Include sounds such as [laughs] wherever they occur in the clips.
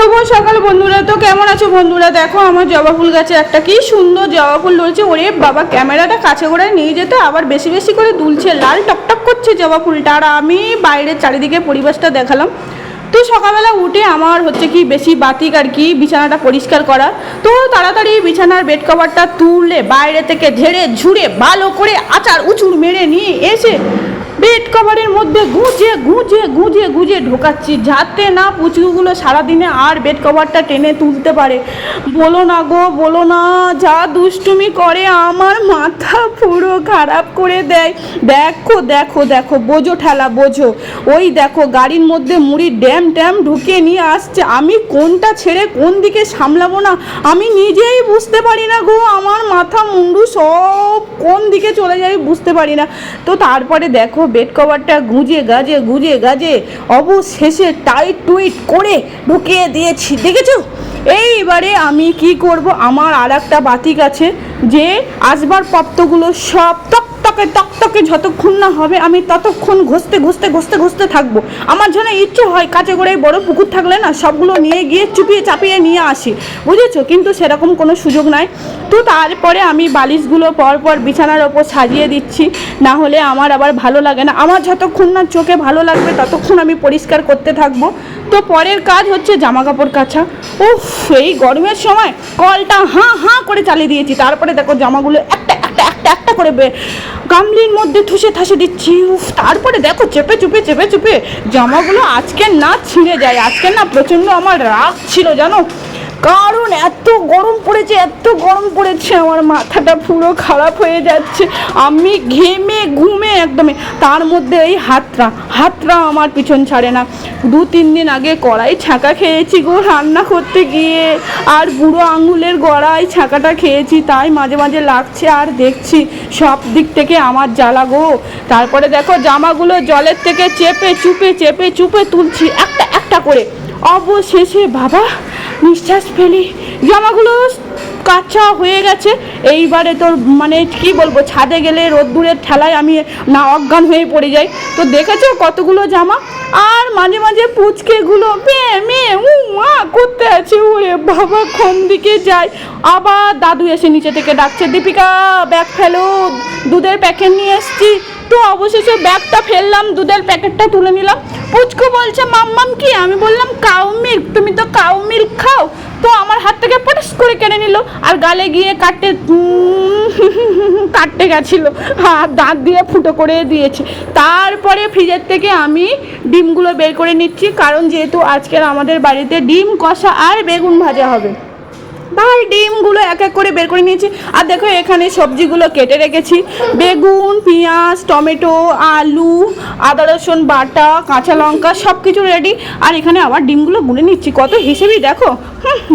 শুভ সকাল বন্ধুরা। তো কেমন আছো বন্ধুরা? দেখো, আমার জবা ফুল গাছে একটা কি সুন্দর জবা ফুল রয়েছে ওরে বাবা, ক্যামেরাটা কাছে করে নিয়ে যেতে, আবার বেশি বেশি করে দুলছে। লাল টকটক করছে জবা ফুলটা। আর আমি বাইরের চারিদিকে পরিবেশটা দেখালাম। তো সকালবেলা উঠে আমার হচ্ছে কি বেশি বাতিক আর কি, বিছানাটা পরিষ্কার করা। তো তাড়াতাড়ি বিছানার বেড কভারটা তুললে বাইরে থেকে ঝেড়ে ঝুড়ে ভালো করে আচার উচুর মেরে নিয়ে এসে বেড কভারের মধ্যে গুঁজে গুঁজে গুঁজে গুঁজে ঢোকাচ্ছি। যাতে না পুচকুগুলো সারাদিনে আর বেড কভারটা টেনে তুলতে পারে। বলো না গো, বলো না, যা দুষ্টুমি করে আমার মাথা পুরো খারাপ করে দেয়। দেখো দেখো দেখো, বোঝো ঠেলা, বোঝো। ওই দেখো, গাড়ির মধ্যে মুড়ির ড্যাম ট্যাম ঢুকিয়ে নিয়ে আসছে। আমি কোনটা ছেড়ে কোন দিকে সামলাবো না? আমি নিজেই বুঝতে পারি না গো, আমার মাথা মুন্ডু সব কোন দিকে চলে যায় বুঝতে পারি না। তো তারপরে দেখো বেড কভারটা গুঁজে, গাজে গুঁজে, গাজে অবশেষে টাইট টুইট করে ঢুকিয়ে দিয়েছি, দেখেছ? এইবারে আমি কি করব? আমার আর একটা বাতিক আছে যে আসবার পত্রগুলো সব টকটকে টকটকে যতক্ষণ না হবে, আমি ততক্ষণ ঘষতে ঘষতে ঘষতে ঘষতে থাকব। আমার যেন ইচ্ছে হয় কাছে করে বড় পুকুর থাকলে না সবগুলো নিয়ে গিয়ে চুপিয়ে চাপিয়ে নিয়ে আসি। বুঝেছ? কিন্তু সেরকম কোনো সুযোগ নাই। তো তারপরে আমি বালিশগুলো পর পর বিছানার ওপর সাজিয়ে দিচ্ছি। না হলে আমার আবার ভালো লাগে না। আমার যতক্ষণ না চোখে ভালো লাগবে, ততক্ষণ আমি পরিষ্কার করতে থাকব। তো পরের কাজ হচ্ছে জামা কাপড় কাচা। উফ, এই গরমের সময় কলটা হাঁ হাঁ করে চালিয়ে দিয়েছি। তারপরে দেখো জামাগুলো একটা একটা করে গামলির মধ্যে ঠুসে ঠাসে দিচ্ছি। উফ, তারপরে দেখো, চেপে, চুপে চেপে, চুপে। জামাগুলো আজকে না ছিঁড়ে যায়, আজকে না প্রচণ্ড আমার রাগ ছিল, জানো? কারণ এত গরম পড়েছে, এত গরম পড়েছে, আমার মাথাটা পুরো খারাপ হয়ে যাচ্ছে। আমি ঘেমে ঘুমে একদমই তার মধ্যে এই হাতরা হাতরা আমার পিছন ছাড়ে না। দু, তিন দিন আগে কড়াই ছাঁকা খেয়েছি গো রান্না করতে গিয়ে। আর বুড়ো আঙুলের গড়াই ছাঁকাটা খেয়েছি, তাই মাঝে মাঝে লাগছে আর দেখছি সব দিক থেকে আমার জ্বালা গো। তারপরে দেখো জামাগুলো জলের থেকে চেপে, চুপে চেপে, চুপে তুলছি, একটা একটা করে। অবশেষে বাবা নিঃশ্বাস ফেলি। জামাগুলো কাঁচা হয়ে গেছে। এইবারে তোর মানে কি বলব, ছাদে গেলে রোদ্দুরের ঠেলায় আমি না অজ্ঞান হয়ে পড়ে যাই। তো দেখেছ কতগুলো জামা? আর মাঝে মাঝে পুচকেগুলো মেয়ে মেয়ে, উ, মা, করতে আছে। ওরে বাবা, কোন দিকে যায় আবার দাদু এসে নিচে থেকে ডাকছে, দীপিকা ব্যাগ ফেলো, দুধের প্যাকেট নিয়ে এসছি। তো অবশেষে ব্যাগটা ফেললাম, দুধের প্যাকেটটা তুলে নিলাম। পুচকু বলছে মাম্মাম কি? আমি বললাম, কাউ মিল্ক, তুমি তো কাউ মিল্ক খাও। তো আমার হাত থেকে পটাস করে কেড়ে নিল আর গালে গিয়ে কাটতে [laughs] কাটতে গেছিল। আর দাঁত দিয়ে ফুটো করে দিয়েছে। তারপরে ফ্রিজের থেকে আমি ডিমগুলো বের করে নিচ্ছি, কারণ যেহেতু আজকের আমাদের বাড়িতে ডিম, কষা আর বেগুন ভাজা হবে। ভাই ডিমগুলো এক এক করে বের করে নিয়েছি। আর দেখো, এখানে সবজিগুলো কেটে রেখেছি। বেগুন, পেঁয়াজ, টমেটো, আলু, আদা, রসুন, বাটা, কাঁচা লঙ্কা সব কিছু রেডি আর এখানে আবার ডিমগুলো গুনে নিচ্ছি। কত হিসেবেই দেখো।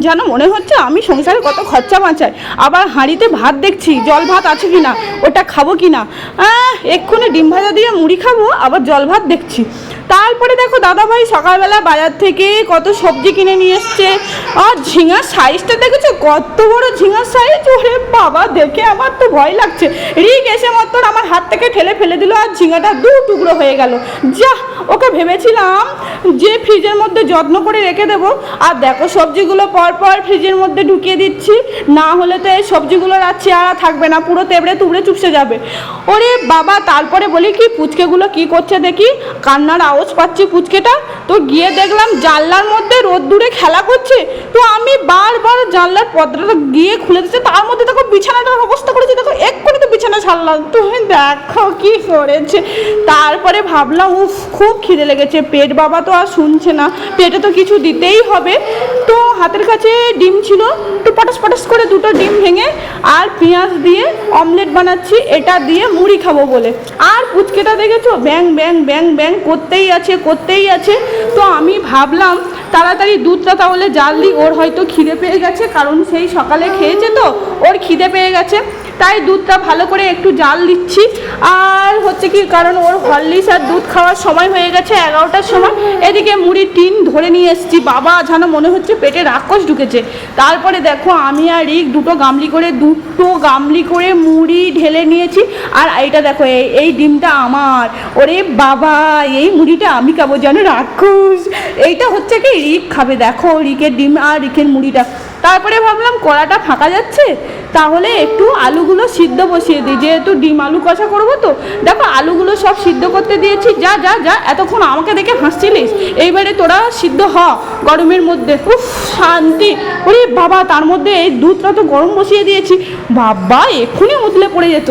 যেন মনে হচ্ছে আমি সংসারে কত খরচা বাঁচাই। আবার হাঁড়িতে ভাত দেখছি, জল ভাত আছে কি না ওটা খাব কি না এক্ষুনি ডিম ভাজা দিয়ে মুড়ি খাব, আবার জল ভাত দেখছি। তারপরে দেখো দাদাভাই সকালবেলা বাজার থেকে কত সবজি কিনে নিয়ে এসছে। আর ঝিঙার সাইজটা দেখেছ? কত বড় ঝিঙার সাইজ ওরে বাবা, দেখে আমার তো ভয় লাগছে। রিক এসে মতো আমার হাত থেকে ঠেলে ফেলে দিল আর ঝিঙাটা দু টুকরো হয়ে গেল। যা ওকে ভেবেছিলাম যে ফ্রিজের মধ্যে যত্ন করে রেখে দেবো। আর দেখো সবজিগুলো পর পর ফ্রিজের মধ্যে ঢুকিয়ে দিচ্ছি। না হলে তো এই সবজিগুলোর আর চেহারা থাকবে না, পুরো তেবড়ে তুবড়ে চুপসে যাবে। ওরে বাবা, তারপরে বলি কি, পুচকেগুলো কি করছে দেখি? কান্নার আওয়াজ পাচ্ছি পুচকেটা? তো গিয়ে দেখলাম জানলার মধ্যে রোদ দূরে খেলা করছে। তো আমি বারবার জানলার পর্দাটা গিয়ে খুলে দিচ্ছে তার মধ্যে দেখো বিছানাটার অবস্থা করেছে, দেখো এক্ষুনি তো বিছানা ছাড়লাম। তুমি দেখো কি করেছে। তারপরে ভাবলাম, উফ, খুব খিদে লেগেছে। পেট বাবা তো আর শুনছে না। পেটে তো কিছু দিতেই হবে। তো হাতের কাছে ডিম ছিল, একটু পটাস পটাস করে দুটো ডিম ভেঙে আর পেঁয়াজ দিয়ে অমলেট বানাচ্ছি, এটা দিয়ে মুড়ি খাব বলে। আর পুচকেটা দেখেছ? ব্যাং ব্যাং ব্যাং ব্যাং, করতেই আছে করতেই আছে। তো আমি ভাবলাম তাড়াতাড়ি দুধটা তাহলে জাল দিই ওর হয়তো খিদে পেয়ে গেছে, কারণ সেই সকালে খেয়েছে তো, ওর খিদে পেয়ে গেছে। তাই দুধটা ভালো করে একটু জাল দিচ্ছি। আর হচ্ছে কি, কারণ ওর হরলিক্স আর দুধ খাওয়ার সময় হয়ে গেছে, এগারোটার সময়। এদিকে মুড়ির টিন ধরে নিয়ে এসেছি। বাবা, যেন মনে হচ্ছে পেটে রাক্ষস ঢুকেছে। তারপরে দেখো, আমি আর রিক দুটো গামলি করে, দুটো গামলি করে মুড়ি ঢেলে নিয়েছি। আর এইটা দেখো, এই এই ডিমটা আমার। ওরে বাবা, এই মুড়িটা আমি খাব যেন রাক্ষস। এইটা হচ্ছে কি রিক খাবে, দেখো রিকের ডিম আর রিকের মুড়িটা। তারপরে ভাবলাম কড়াটা ফাঁকা যাচ্ছে, তাহলে একটু আলুগুলো সিদ্ধ বসিয়ে দিই। যেহেতু ডিম আলু কষা করব তো, দেখো আলুগুলো সব সিদ্ধ করতে দিয়েছি। যা যা যা, এতক্ষণ আমাকে দেখে হাসছিলিস? এইবারে তোরা সিদ্ধ হ গরমের মধ্যে। উফ, শান্তি। ওরে বাবা, তার মধ্যে এই দুধটা তো গরম বসিয়ে দিয়েছি। বাবা, এক্ষুনি উতলে পড়ে যেত।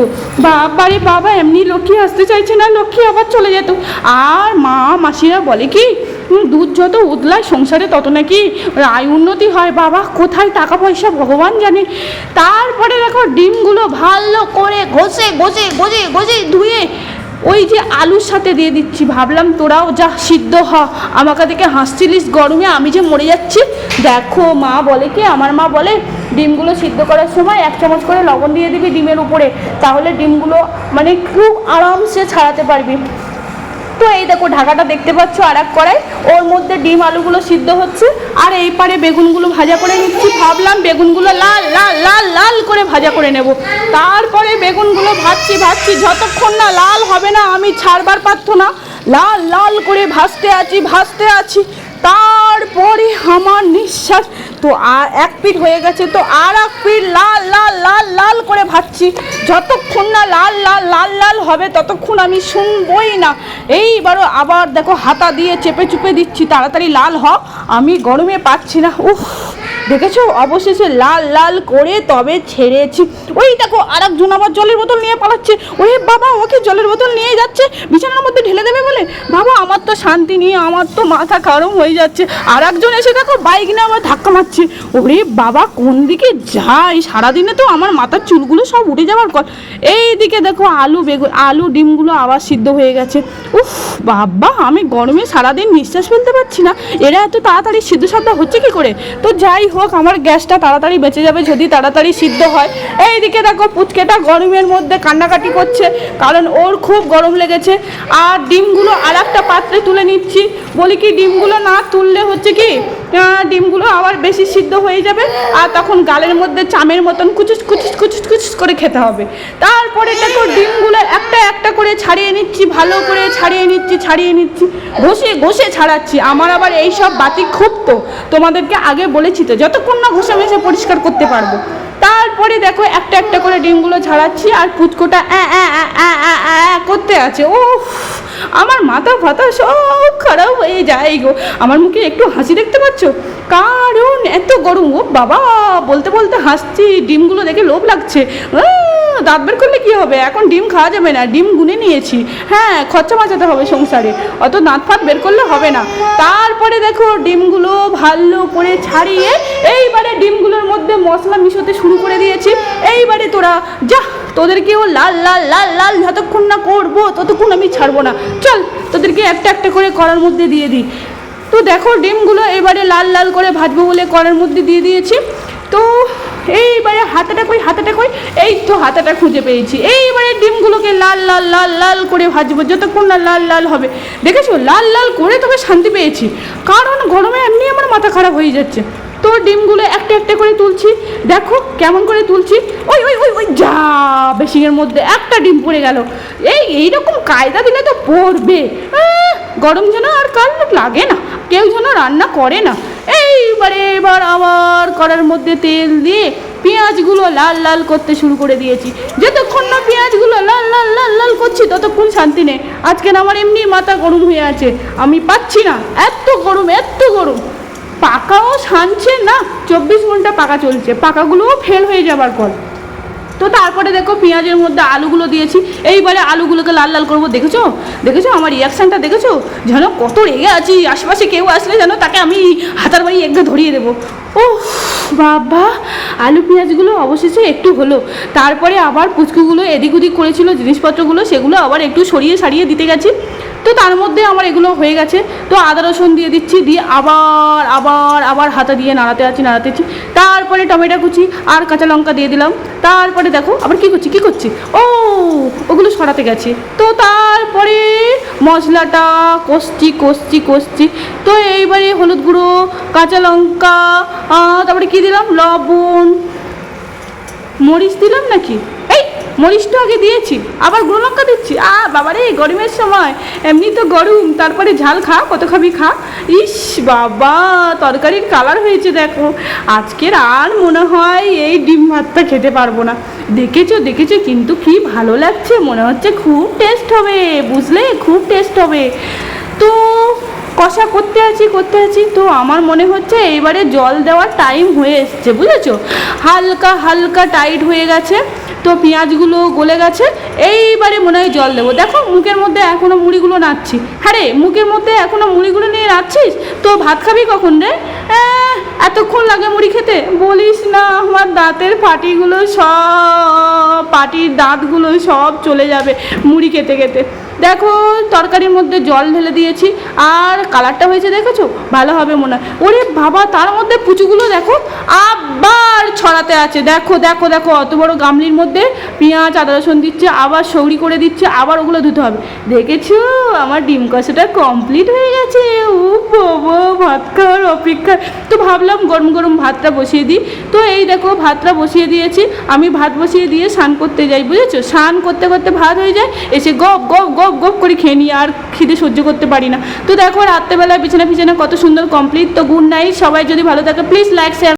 বাবা রে বাবা, এমনি লক্ষ্মী আসতে চাইছে না, লক্ষ্মী আবার চলে যেত। আর মা, মাসিরা বলে কি দুধ যত উদলায় সংসারে তত নাকি আয় উন্নতি হয়। বাবা, কোথায় টাকা পয়সা ভগবান জানে। তারপরে দেখো ডিমগুলো ভালো করে ঘষে ঘষে ঘষে ঘষে ধুয়ে ওই যে আলুর সাথে দিয়ে দিচ্ছি। ভাবলাম তোরাও যা সিদ্ধ হ। আমাকে দেখে হাসছিলিস গরমে, আমি যে মরে যাচ্ছি। দেখো, মা বলে কি? আমার মা বলে, ডিমগুলো সিদ্ধ করার সময় এক চামচ করে লবণ দিয়ে দিবি ডিমের উপরে। তাহলে ডিমগুলো মানে খুব আরামসে ছাড়াতে পারবি। তো এই দেখো, ঢাকাটা দেখতে পাচ্ছ আর এক কড়াই ওর মধ্যে ডিম আলুগুলো সিদ্ধ হচ্ছে। আর এই পারে বেগুনগুলো ভাজা করে নিচ্ছি। ভাবলাম বেগুনগুলো লাল লাল লাল লাল করে ভাজা করে নেব। তারপরে বেগুনগুলো ভাজছি ভাজছি। যতক্ষণ না লাল হবে না, আমি ছাড়বার পারত না। লাল লাল করে ভাজতে আছি ভাজতে আছি। তারপরে আমার নিঃশ্বাস। তো আর এক পিঠ হয়ে গেছে, তো আর এক পিঠ লাল লাল লাল লাল করে ভাবছি, যতক্ষণ না লাল লাল লাল লাল হবে, ততক্ষণ আমি শুনবই না। এইবারও আবার দেখো, হাতা দিয়ে চেপে চুপে দিচ্ছি, তাড়াতাড়ি লাল হ আমি গরমে পাচ্ছি না, উফ। দেখেছ? অবশেষে লাল লাল করে তবে ছেড়েছি। ওই দেখো আর একজন আবার জলের বোতল নিয়ে পালাচ্ছে। ওরে বাবা, ওকে জলের বোতল নিয়ে যাচ্ছে। বিছানার মধ্যে ঢেলে দেবে বলে? বাবা, আমার তো শান্তি নিয়ে আমার তো মাথা গরম হয়ে যাচ্ছে। আর একজন এসে দেখো, বাইক নিয়ে আমার ধাক্কা মারছে। ওরে বাবা, কোন দিকে যাই? সারাদিনে তো আমার মাথার চুলগুলো সব উঠে যাওয়ার কর এই দিকে দেখো, আলু বেগুন, আলু ডিমগুলো আবার সিদ্ধ হয়ে গেছে। উফ, বাবা, আমি গরমে সারাদিন নিঃশ্বাস ফেলতে পারছি না। এরা এত তাড়াতাড়ি সিদ্ধ সাদ্ধ হচ্ছে কি করে? তো যাই হোক, আমার গ্যাসটা তাড়াতাড়ি বেঁচে যাবে যদি তাড়াতাড়ি সিদ্ধ হয়। এইদিকে দেখো পুচকেটা গরমের মধ্যে কান্নাকাটি করছে, কারণ ওর খুব গরম লেগেছে। আর ডিমগুলো আর একটা পাত্রে তুলে নিচ্ছি। বলি কি, ডিমগুলো না তুললে হচ্ছে কি ডিমগুলো আবার বেশি সিদ্ধ হয়ে যাবে আর তখন গালের মধ্যে চামের মতন কুচুস কুচুস কুচুস কুচুস করে খেতে হবে। তারপরে দেখো ডিমগুলো একটা একটা করে ছাড়িয়ে নিচ্ছি, ভালো করে ছাড়িয়ে নিচ্ছি ছাড়িয়ে নিচ্ছি। ঘষে ঘষে ছাড়াচ্ছি। আমার আবার এই সব বাতি খুব তো তোমাদেরকে আগে বলেছি তো যতক্ষণ না ঘষে মেশে পরিষ্কার করতে পারব। তারপরে দেখো একটা একটা করে ডিমগুলো ঝাড়াচ্ছি আর পুচকোটা করতে আছে। ও আমার মাথা ফাতা সব খারাপ হয়ে যায় গো। আমার মুখে একটু হাসি দেখতে পাচ্ছ? কারণ এত গরম, ও বাবা, বলতে বলতে হাসছি, ডিমগুলো দেখে লোভ লাগছে। দাঁত বের করলে কি হবে? এখন ডিম খাওয়া যাবে না, ডিম গুনে নিয়েছি। হ্যাঁ খরচা বাঁচাতে হবে সংসারে। অত দাঁত ফাঁত বের করলে হবে না। তারপরে দেখো, ডিমগুলো ভালো করে ছাড়িয়ে এইবারে ডিমগুলোর মধ্যে মশলা মিশোতে শুরু করে দিয়েছি। এইবারে তোরা, যা, তোদেরকেও লাল লাল লাল লাল যতক্ষণ না করব, ততক্ষণ আমি ছাড়বো না। চল, তোদেরকে একটা একটা করে করার মধ্যে দিয়ে দিই। তো দেখো, ডিমগুলো এবারে লাল লাল করে ভাজবো বলে কড়ার মধ্যে দিয়ে দিয়েছি। তো এইবারে হাতাটা কই হাতাটা কই? এই তো হাতাটা খুঁজে পেয়েছি। এইবারে ডিমগুলোকে লাল লাল লাল লাল করে ভাজবো, যতক্ষণ না লাল লাল হবে। দেখেছ? লাল লাল করে তোকে শান্তি পেয়েছি। কারণ গরমে এমনি আমার মাথা খারাপ হয়ে যাচ্ছে। তো ডিমগুলো একটা একটা করে তুলছি। দেখো কেমন করে তুলছি। ওই ওই ওই ওই, যা! বেশিংয়ের মধ্যে একটা ডিম পড়ে গেল। এই, এইরকম কায়দা দিলে তো পড়বে। গরম যেন আর কাল লাগে না। কেউ যেন রান্না করে না। এইবারে এবার আমার কড়ার মধ্যে তেল দিয়ে পেঁয়াজগুলো লাল লাল করতে শুরু করে দিয়েছি। যতক্ষণ না পেঁয়াজগুলো লাল লাল লাল লাল করছি, ততক্ষণ শান্তি নেই। আজকে না আমার এমনি মাথা গরম হয়ে আছে। আমি পাচ্ছি না। এত গরম এত গরম। পাকাও শানছে না। চব্বিশ ঘণ্টা পাকা চলছে। পাকাগুলোও ফেল হয়ে যাবার পর তো তারপরে দেখো পেঁয়াজের মধ্যে আলুগুলো দিয়েছি। এইবারে আলুগুলোকে লাল লাল করব, দেখেছ? দেখেছ? আমার রিয়াকশানটা দেখেছ? যেন কত রেগে আছি, আশেপাশে কেউ আসলে যেন তাকে আমি হাতার বাড়ি একগে ধরিয়ে দেবো। ও বাবা! আলু পেঁয়াজগুলো অবশেষে একটু হলো। তারপরে আবার পুচকুগুলো এদিক ওদিক করেছিল, জিনিসপত্রগুলো, সেগুলো আবার একটু সরিয়ে সারিয়ে দিতে গেছি। তো তার মধ্যে আমার এগুলো হয়ে গেছে। তো আদা রসুন দিয়ে দিচ্ছি, দিয়ে আবার আবার আবার হাতা দিয়ে নাড়াতে আছি নাড়াতে আছি। তারপরে তারপরে টমেটো কুচি আর কাঁচা লঙ্কা দিয়ে দিলাম। তারপরে দেখো, আবার কি করছি কি করছি? ও, ওগুলো সরাতে গেছে। তো তারপরে মশলাটা কষছি কষছি কষছি। তো এইবারে হলুদ গুঁড়ো, কাঁচা লঙ্কা তারপরে কি দিলাম? লবণ। মরিচ দিলাম নাকি? এই মরিচটা আগে দিয়েছি, আবার গুঁড়ো লঙ্কা দিচ্ছি। আ, বাবারে, গরমের সময়। এমনি তো গরম, তারপরে ঝাল খা, কত খাবি খা। ইস বাবা, তরকারির কালার হয়েছে দেখো। আজকের আর মনে হয় এই ডিম ভাতটা খেতে পারব না। দেখেছ দেখেছ, কিন্তু কি ভালো লাগছে, মনে হচ্ছে খুব টেস্ট হবে, বুঝলে? খুব টেস্ট হবে। তো কষা করতে আছি করতে আছি, তো আমার মনে হচ্ছে এইবারে জল দেওয়ার টাইম হয়ে এসছে, বুঝেছ? হালকা হালকা টাইট হয়ে গেছে। তো পেঁয়াজগুলো গলে গেছে, এইবারে মনে হয় জল দেবো। দেখো, মুখের মধ্যে এখনও মুড়িগুলো নাচ্ছি হ্যাঁ রে মুখের মধ্যে এখনও মুড়িগুলো নিয়ে নাচ্ছিস তো ভাত খাবি কখন রে? এতক্ষণ লাগে মুড়ি খেতে। বলিস না, আমার দাঁতের ফাটিগুলো সব পাটির দাঁতগুলো সব চলে যাবে মুড়ি খেতে খেতে। দেখো, তরকারির মধ্যে জল ঢেলে দিয়েছি, আর কালারটা হয়েছে দেখেছ? ভালো হবে মনে হয়। ওরে বাবা, তার মধ্যে পুচুগুলো দেখো, আবার ছড়াতে আছে। দেখো দেখো দেখো, অত বড় গামলির মধ্যে পেঁয়াজ, আদা, রসুন দিচ্ছে, আবার সৌরি করে দিচ্ছে, আবার ওগুলো ধুতে হবে। দেখেছ? আমার ডিম কষাটা কমপ্লিট হয়ে গেছে। ও ভাত খাওয়ার অপেক্ষা। তো ভাবলাম গরম গরম ভাতটা বসিয়ে দিই। তো এই দেখো, ভাতটা বসিয়ে দিয়েছি। আমি ভাত বসিয়ে দিয়ে স্নান করতে যাই, বুঝেছ? স্নান করতে করতে ভাত হয়ে যায়, এসে গপ গপ গপ গপ করে খেয়ে নিই, আর খিদে সহ্য করতে পারি না। তো দেখো রাত্রেবেলায় বিছানা ফিছানা কত সুন্দর কমপ্লিট তো গুড নাইট সবাই যদি ভালো থাকে প্লিজ লাইক শেয়ার